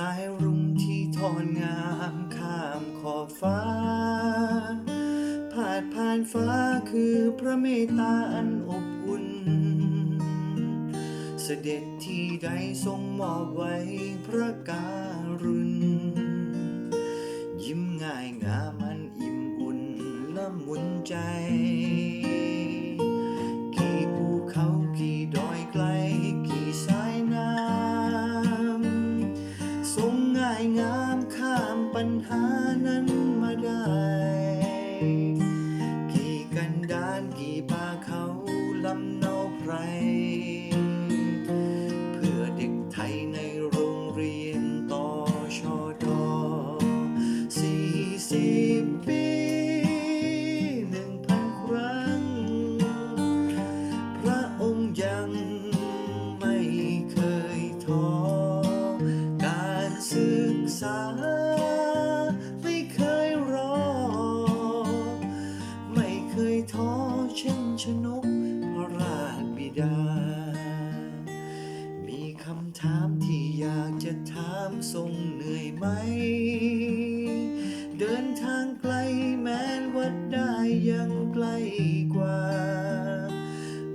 สายรุ้งที่ทอนงามข้ามขอบฟ้า ผ่าดผ่านฟ้าคือพระเมตตาอันอบอุ่น เสด็จที่ใดทรงมอบไว้พระการุณ ยิ้มง่ายงามอันอิ่มอุ่นละมุนใจ ปัญหานั้นมาได้ กี่กันดานกี่ป่าเขาลำเนาไพร เพื่อเด็กไทยในโรงเรียนต่อชอดอสี่สิบปีหนึ่งพันครั้ง พระองค์ยังไม่เคยท้อการศึกษา เช่นชนกพระราชบิดา มีคำถามที่อยากจะถามทรงเหนื่อยไหม เดินทางไกลแม้นวัดได้ยังไกลกว่า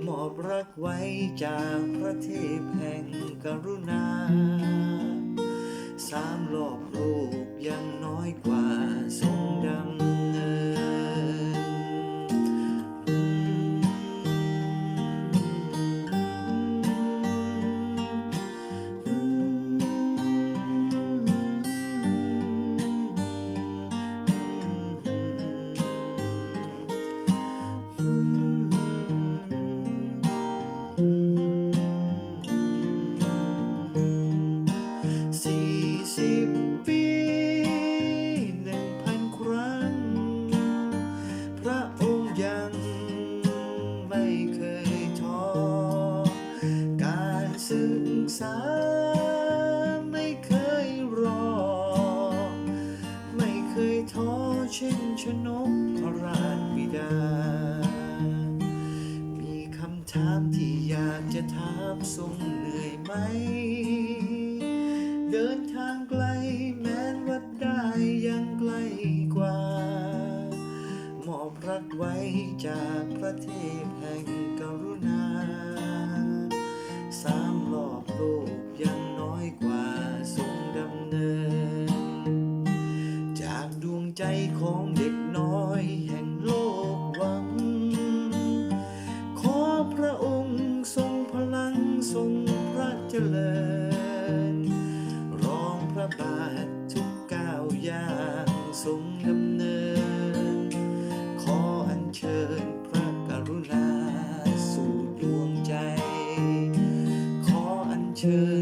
มอบรักไว้จากพระเทพแห่งกรุณา สามรอบโลกยังน้อยกว่าาไม่เคยรอ ไม่เคยท้อเช่นชนกพระราชบิดา มีคำถามที่อยากจะถามทรงเหนื่อยไหม เดินทางไกลแม้นวัดได้ยังไกลกว่า มอบรักไว้จากพระเทพแห่งกรุณา ใจของเด็กน้อยแห่งโลกหวัง ขอพระองค์ทรงพลังทรงพระเจริญ รองพระบาททุกก้าวย่างทรงดำเนิน ขออัญเชิญพระกรุณาสู่ดวงใจ ขออัญเชิญ